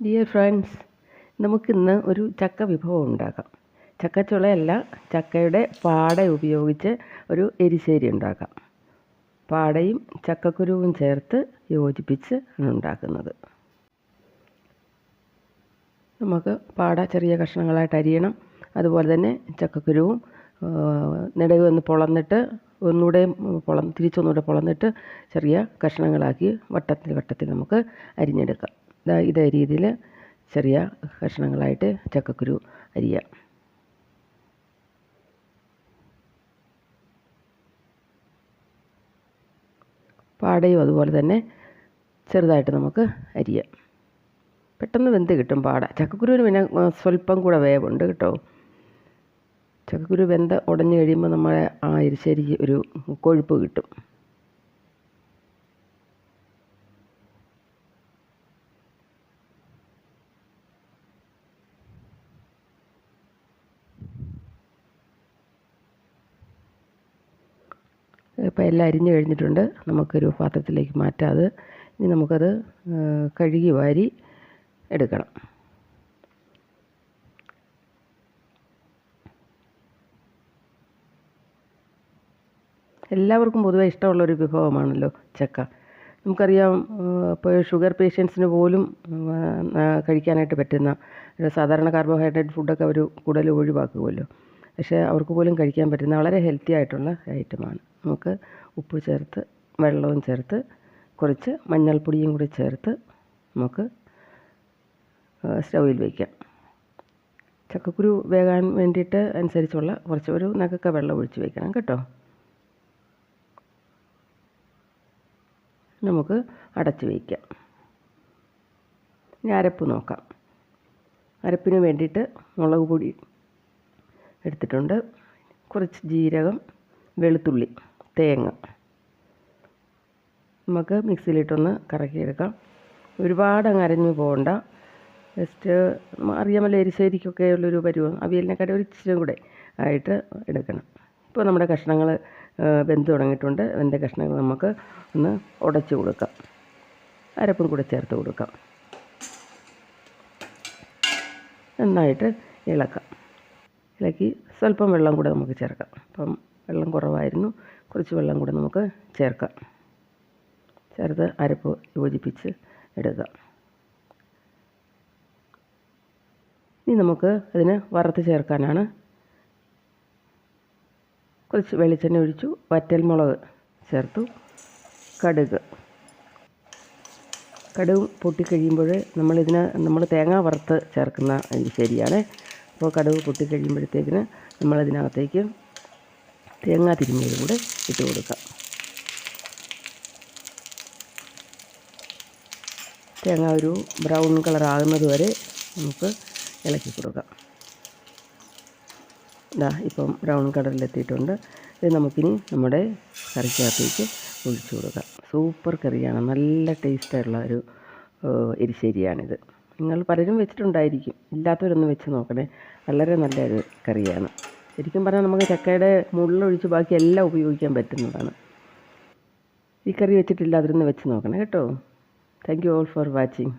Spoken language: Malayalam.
ഡിയർ ഫ്രണ്ട്സ് നമുക്കിന്ന് ഒരു ചക്ക വിഭവം ഉണ്ടാക്കാം. ചക്കച്ചുളയല്ല ചക്കയുടെ പാട ഉപയോഗിച്ച് ഒരു എരിശ്ശേരി ഉണ്ടാക്കാം. പാടയും ചക്കക്കുരുവും ചേർത്ത് യോജിപ്പിച്ച് ആണ് ഉണ്ടാക്കുന്നത്. നമുക്ക് പാട ചെറിയ കഷ്ണങ്ങളായിട്ട് അരിയണം. അതുപോലെ തന്നെ ചക്കക്കുരുവും നിടവ് ഒന്ന് പൊളന്നിട്ട് ഒന്നുകൂടെ പൊള തിരിച്ചൊന്നുകൂടെ പൊളന്നിട്ട് ചെറിയ കഷ്ണങ്ങളാക്കി വട്ടത്തിൽ വട്ടത്തിൽ നമുക്ക് അരിഞ്ഞെടുക്കാം. ഇതാ രീതിയിൽ ചെറിയ കഷ്ണങ്ങളായിട്ട് ചക്കക്കുരു അരിയുക പാടയും അതുപോലെ തന്നെ ചെറുതായിട്ട് നമുക്ക് അരിയാം. പെട്ടെന്ന് വെന്ത് കിട്ടും പാട. ചക്കക്കുരുവിന് പിന്നെ സ്വല്പം കൂടെ വേവുണ്ട് കേട്ടോ. ചക്കക്കുരു വെന്ത ഉടഞ്ഞു കഴിയുമ്പോൾ നമ്മളെ ആ എരിശ്ശേരിക്ക് ഒരു കൊഴുപ്പ് കിട്ടും. ഇപ്പോൾ എല്ലാം അരിഞ്ഞു കഴിഞ്ഞിട്ടുണ്ട്. നമുക്കൊരു പാത്രത്തിലേക്ക് മാറ്റാം അത്. ഇനി നമുക്കത് കഴുകി വാരി എടുക്കണം. എല്ലാവർക്കും പൊതുവെ ഇഷ്ടമുള്ളൊരു വിഭവമാണല്ലോ ചക്ക. നമുക്കറിയാം ഇപ്പോൾ ഷുഗർ പേഷ്യൻസിന് പോലും കഴിക്കാനായിട്ട് പറ്റുന്ന സാധാരണ കാർബോഹൈഡ്രേറ്റ് ഫുഡൊക്കെ അവർ കൂടുതൽ ഒഴിവാക്കുമല്ലോ പക്ഷേ അവർക്ക് പോലും കഴിക്കാൻ പറ്റുന്ന വളരെ ഹെൽത്തി ആയിട്ടുള്ള ഐറ്റമാണ് നമുക്ക് ഉപ്പ് ചേർത്ത് വെള്ളവും ചേർത്ത് കുറച്ച് മഞ്ഞൾപ്പൊടിയും കൂടി ചേർത്ത് നമുക്ക് സ്റ്റൗവിൽ വയ്ക്കാം ചക്കക്കുരു വേകാൻ വേണ്ടിയിട്ട് അനുസരിച്ചുള്ള കുറച്ച് ഒരു നഗക്ക വെള്ളം ഒഴിച്ച് വയ്ക്കണം കേട്ടോ. നമുക്ക് അടച്ച് വയ്ക്കാം ഇനി അരപ്പ് നോക്കാം. അരപ്പിന് വേണ്ടിയിട്ട് മുളക് പൊടി എടുത്തിട്ടുണ്ട്. കുറച്ച് ജീരകം വെളുത്തുള്ളി തേങ്ങ. നമുക്ക് മിക്സിയിലിട്ടൊന്ന് കറക്കിയെടുക്കാം. ഒരുപാട് അങ്ങ് അരഞ്ഞു പോകണ്ട. ജസ്റ്റ് അറിയാമല്ലോ എരിശ്ശേരിക്കൊക്കെ ഉള്ളൊരു പരുവം. അവിയലിനെക്കാട്ടി ഒരു ഇച്ചിരി കൂടെ ആയിട്ട് എടുക്കണം. ഇപ്പോൾ നമ്മുടെ കഷ്ണങ്ങൾ വെന്ത് തുടങ്ങിയിട്ടുണ്ട്. വെന്ത കഷ്ണങ്ങൾ നമുക്ക് ഒന്ന് ഉടച്ച് കൊടുക്കാം. അരപ്പും കൂടെ ചേർത്ത് കൊടുക്കാം. നന്നായിട്ട് ഇളക്കാം. ഇളക്കി സ്വല്പം വെള്ളം കൂടെ നമുക്ക് ചേർക്കാം. അപ്പം വെള്ളം കുറവായിരുന്നു. കുറച്ച് വെള്ളം കൂടെ നമുക്ക് ചേർക്കാം. ചേർത്ത് അരപ്പ് യോജിപ്പിച്ച് എടുക്കുക. ഇനി നമുക്ക് അതിന് വറുത്ത് ചേർക്കാനാണ്. കുറച്ച് വെളിച്ചെണ്ണ ഒഴിച്ചു. വറ്റൽമുളക് ചേർത്തു. കടുക്. കടുക് പൊട്ടിക്കഴിയുമ്പോൾ നമ്മളിതിന് നമ്മൾ തേങ്ങ വറുത്ത് ചേർക്കുന്ന ശരിയാണ്. അപ്പോൾ കടുക് പൊട്ടിക്കഴിയുമ്പോഴത്തേക്കിന് നമ്മളതിനകത്തേക്ക് തേങ്ങാ തിരിഞ്ഞതും കൂടെ ഇട്ട് കൊടുക്കാം. തേങ്ങ ഒരു ബ്രൗൺ കളർ ആകുന്നത് വരെ നമുക്ക് ഇളക്കി കൊടുക്കാം. ഇതാ ഇപ്പം ബ്രൗൺ കളറിലെത്തിയിട്ടുണ്ട് ഇത് നമുക്കിനി നമ്മുടെ കറിക്കകത്തേക്ക് ഒഴിച്ചു കൊടുക്കാം. സൂപ്പർ കറിയാണ്. നല്ല ടേസ്റ്റായിട്ടുള്ള ഒരു എരിശ്ശേരിയാണിത്. നിങ്ങൾ പലരും വെച്ചിട്ടുണ്ടായിരിക്കും. ഇല്ലാത്തവരൊന്നും വെച്ച് നോക്കണേ. വളരെ നല്ലൊരു കറിയാണ്. ശരിക്കും പറഞ്ഞാൽ നമുക്ക് ചക്കയുടെ മുള്ളൊഴിച്ച് ബാക്കി എല്ലാം ഉപയോഗിക്കാൻ പറ്റുന്നതാണ്. ഈ കറി വെച്ചിട്ടില്ലാതിരുന്ന് വെച്ച് നോക്കണേ കേട്ടോ. Thank you all for watching